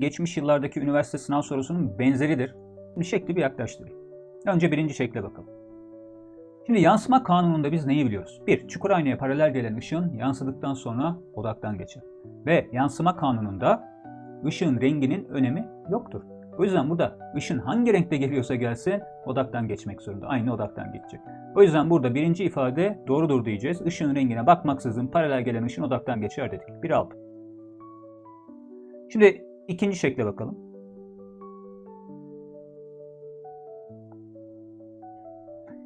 geçmiş yıllardaki üniversite sınav sorusunun benzeridir. Şimdi şekli bir yaklaştırayım. Önce birinci şekle bakalım. Şimdi yansıma kanununda biz neyi biliyoruz? Bir, çukur aynaya paralel gelen ışığın yansıdıktan sonra odaktan geçer. Ve yansıma kanununda ışığın renginin önemi yoktur. O yüzden burada ışın hangi renkte geliyorsa gelsin odaktan geçmek zorunda. Aynı odaktan geçecek. O yüzden burada birinci ifade doğrudur diyeceğiz. Işığın rengine bakmaksızın paralel gelen ışın odaktan geçer dedik. Bir aldım. Şimdi ikinci şekle bakalım.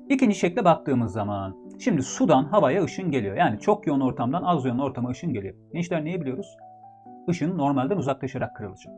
İkinci şekle baktığımız zaman şimdi sudan havaya ışın geliyor. Yani çok yoğun ortamdan az yoğun ortama ışın geliyor. Gençler neyi biliyoruz? Işın normalden uzaklaşarak kırılacak.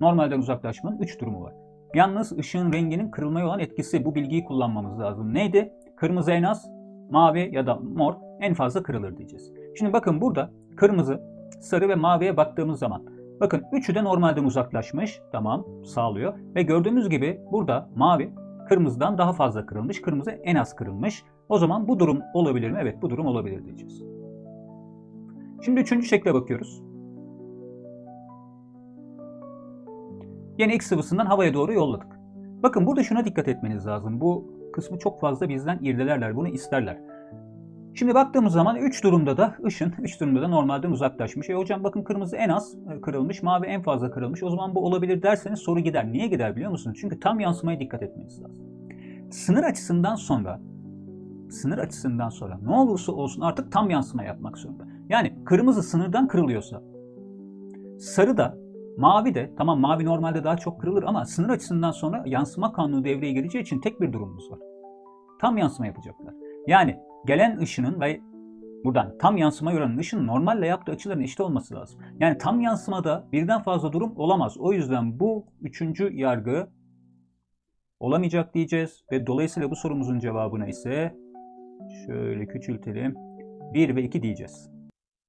Normalden uzaklaşmanın 3 durumu var. Yalnız ışığın renginin kırılmaya olan etkisi bu bilgiyi kullanmamız lazım. Neydi? Kırmızı en az, mavi ya da mor en fazla kırılır diyeceğiz. Şimdi bakın burada kırmızı, sarı ve maviye baktığımız zaman bakın üçü de normalden uzaklaşmış. Tamam sağlıyor. Ve gördüğümüz gibi burada mavi kırmızıdan daha fazla kırılmış. Kırmızı en az kırılmış. O zaman bu durum olabilir mi? Evet bu durum olabilir diyeceğiz. Şimdi üçüncü şekle bakıyoruz. Yine X sıvısından havaya doğru yolladık. Bakın burada şuna dikkat etmeniz lazım. Bu kısmı çok fazla bizden irdelerler. Bunu isterler. Şimdi baktığımız zaman 3 durumda da ışın 3 durumda da normalden uzaklaşmış. E hocam bakın kırmızı en az e, kırılmış, mavi en fazla kırılmış. O zaman bu olabilir derseniz soru gider. Niye gider biliyor musunuz? Çünkü tam yansımaya dikkat etmeniz lazım. Sınır açısından sonra sınır açısından sonra ne olursa olsun artık tam yansıma yapmak zorunda. Yani kırmızı sınırdan kırılıyorsa sarı da Mavi de tamam mavi normalde daha çok kırılır ama sınır açısından sonra yansıma kanunu devreye gireceği için tek bir durumumuz var. Tam yansıma yapacaklar. Yani gelen ışının ve buradan tam yansıma gören ışın normalle yaptığı açıların eşit olması lazım. Yani tam yansımada birden fazla durum olamaz. O yüzden bu üçüncü yargı olamayacak diyeceğiz ve dolayısıyla bu sorumuzun cevabına ise şöyle küçültelim 1 ve 2 diyeceğiz.